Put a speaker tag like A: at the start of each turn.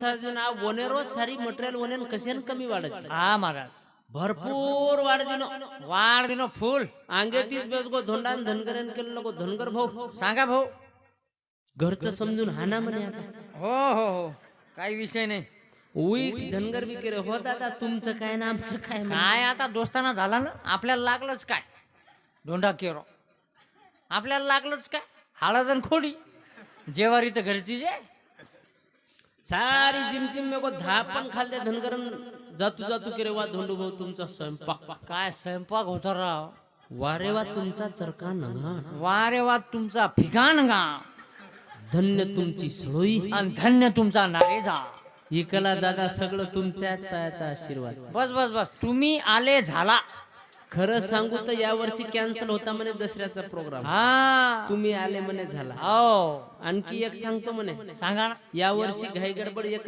A: रोज सारी मटेरियल कशाने कमी वाढत
B: हा महाराज.
A: भरपूर वाढ दिनो
B: वाढ दिनो फुल.
A: अंगे तीस बेस गो धोंडान धनगरन केलं नको धनगर भाऊ.
B: सांगा भाऊ.
A: घरचं समजून हाना म्हणे आता.
B: हो हो हो. काही विषय नाही.
A: उई धनगर बी केले हो दादा तुमचं काय ना आमचं काय.
B: काय आता दोस्ताना झाला ना? आपल्याला लागलंच काय? धोंडा केरो. आपल्याला लागलंच काय? हळद आणि खोडी. जेवारी तर घरची जे
A: सारी जिमतिम मे को दहा पण खालते धनगरन जातू जातू केरे वा धोंडू भाऊ तुमचा स्वयंपाक।
B: काय स्वयंपाक होता राव?
A: वारे वा तुमचा चरका नगा।
B: वा रे वा तुमचा फिकाण गा
A: धन्य तुमची सळोई
B: आणि धन्य तुमचा नारेजा।
A: इकला दादा सगळं तुमच्याच पायाचा आशीर्वाद।
B: बस बस बस तुम्ही आले झाला।
A: खरं सांगू तर या वर्षी कॅन्सल होता म्हणे दसऱ्याचा प्रोग्राम
B: हा.
A: तुम्ही आले म्हणे झाला.
B: हो.
A: आणखी एक सांगतो म्हणे.
B: सांगा ना.
A: या वर्षी घाई गडबड एक